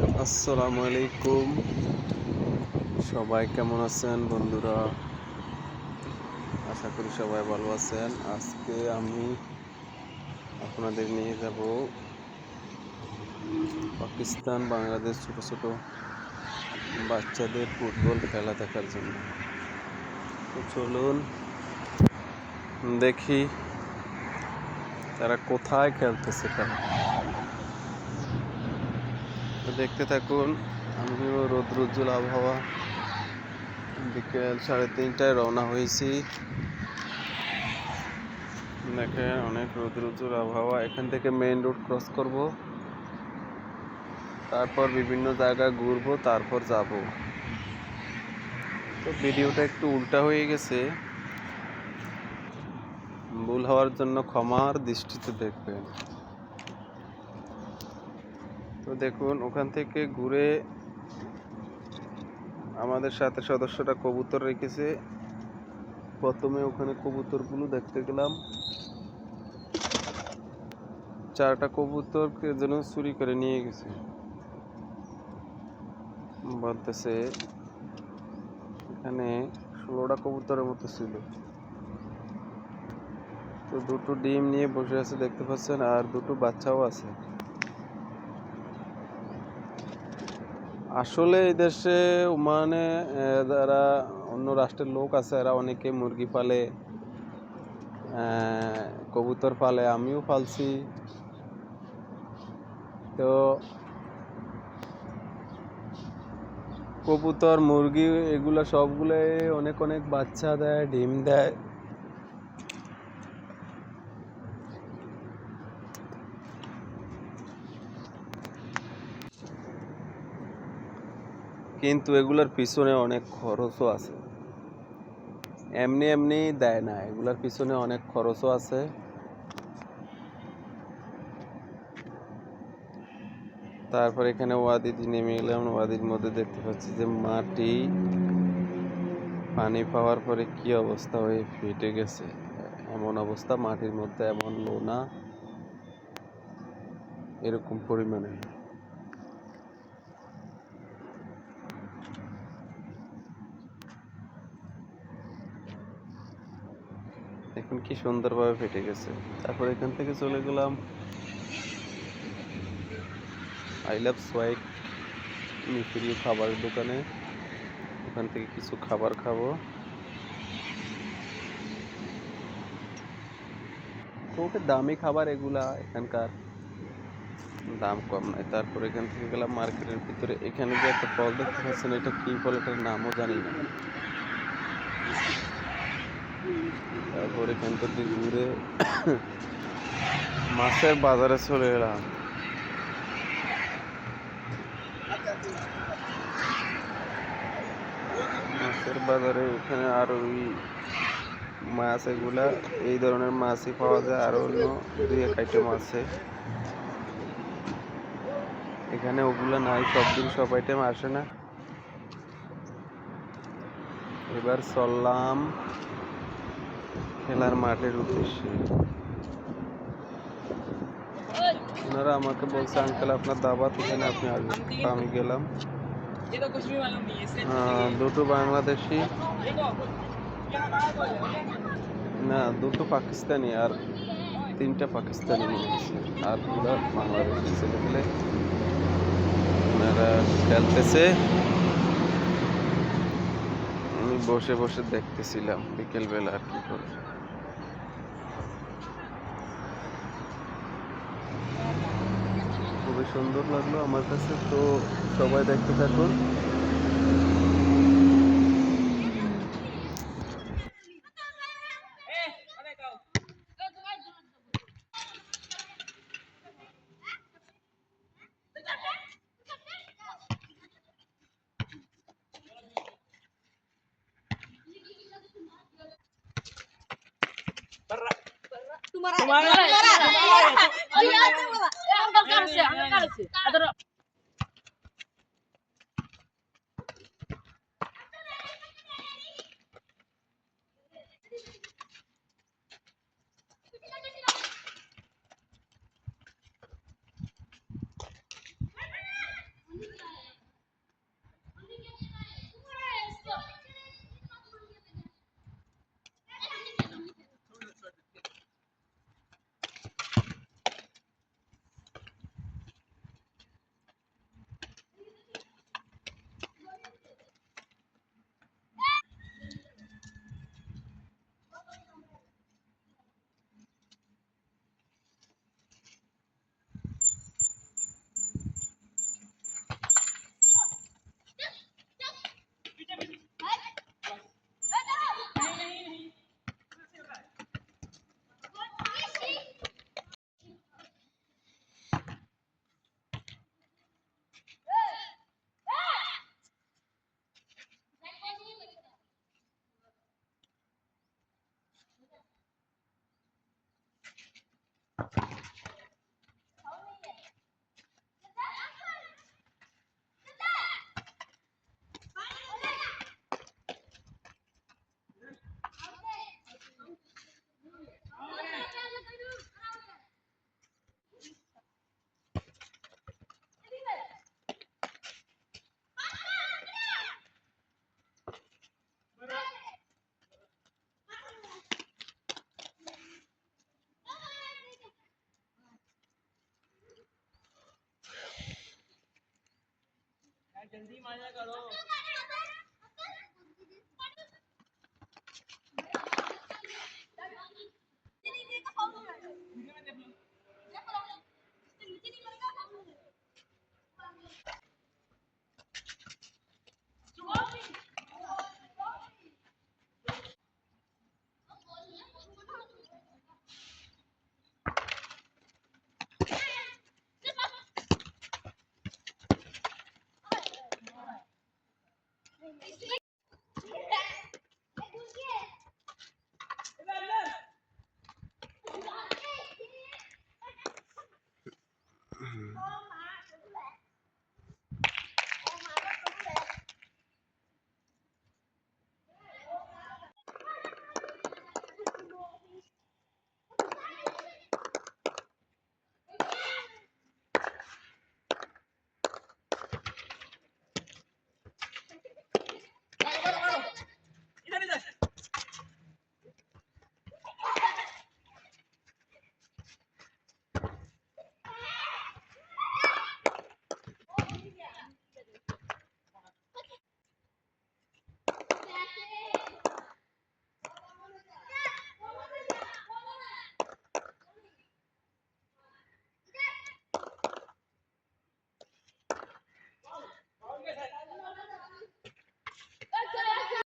আসসালামু আলাইকুম সবাই কেমন আছেন বন্ধুরা? আশা করি সবাই ভালো আছেন। আজকে আমি আপনাদের নিয়ে যাব পাকিস্তান, বাংলাদেশ ছোট ছোট বাচ্চাদের ফুটবল খেলা দেখার জন্য। তো চলুন দেখি তারা কোথায় খেলতেছে খেলা তো দেখতে থাকুন আমিও রৌদ্রোজ্জ্বল আবহাওয়া। বিকেল সাড়ে তিনটায় রওনা হয়েছি। দেখেন, অনেক রৌদ্রোজ্জ্বল আবহাওয়া। এখান থেকে মেইন রোড ক্রস করব। তারপর বিভিন্ন জায়গায় ঘুরবো, তারপর যাব। তো ভিডিওটা একটু উল্টা হয়ে গেছে। ভুল হওয়ার জন্য ক্ষমার দৃষ্টিতে দেখবেন। তো দেখুন, ওখান থেকে ঘুরে আমাদের সাথে সদস্যরা কবুতর রেখেছে। প্রথমে ওখানে কবুতরগুলো দেখতে গেলাম। চারটা কবুতরকে যেন চুরি করে নিয়ে গেছে। বলতেছে, এখানে ষোলোটা কবুতরের মতো ছিল। তো দুটো ডিম নিয়ে বসে আছে, দেখতে পাচ্ছেন, আর দুটো বাচ্চাও আছে। আসলে এই দেশে ওমানে যারা অন্য রাষ্ট্রের লোক আছে, এরা অনেকে মুরগি পালে কবুতর পালে, আমিও পালছি। তো কবুতর, মুরগি, এগুলো সবগুলোই অনেক অনেক বাচ্চা দেয়, ডিম দেয়। কিন্তু এগুলোর পিছনে অনেক খরচও আছে। এমনি এমনি দেয় না, এগুলোর পিছনে অনেক খরচও আছে। তারপর এখানে ওয়াদিতে নেমে গেলাম ওয়াদির মধ্যে দেখতে পাচ্ছি যে মাটি, পানি পাওয়ার পরে কি অবস্থা হয়ে ফেটে গেছে। এমন অবস্থা, মাটির মধ্যে এমন লোনা, এরকম পরিমাণে এখন কি সুন্দরভাবে ফেটে গেছে। তারপর এখান থেকে চলে গেলাম। আই লাভ সোয়াইট মিশরীয় খাবারের দোকানে। ওখান থেকে কিছু খাবার খাব। খুব দামি খাবার এগুলা এখানকার। দাম কম নাই তারপর এখান থেকে গেলাম মার্কেটের ভিতরে। এখানে যে একটা ফল দেখতে পাচ্ছেন, এটা কি ফল এটার নামও জানি না। তারপর এখান থেকে ঘুরে মাছের বাজারে চলে এলাম। মাছের বাজারে এখানে আর মাছ এগুলা, এই ধরনের মাছই পাওয়া যায়। আর অন্য দুই এক আইটেম আছে। এখানে ওগুলো নাই, সব দিন সব আইটেম আসে না। এবার চললাম। খেলার মাঠের উদ্দেশ্যে। ওনারা আমাকে বলছে, আঙ্কেল, আপনার দাবা এখানে আপনি আসবেন। আমি গেলাম। দুটো বাংলাদেশি, না, দুটো পাকিস্তানি আর তিনটা পাকিস্তানি আর দুটো বাংলাদেশি ছেলেপেলে ওনারা খেলতেছে। আমি বসে বসে দেখতেছিলাম বিকেলবেলা আর কি করে। খুবই সুন্দর লাগলো আমার কাছে তো সবাই দেখতে থাকুন ए अबे कहो तुम्हारा तुम्हारा কারছে আমার কারছে माया करो।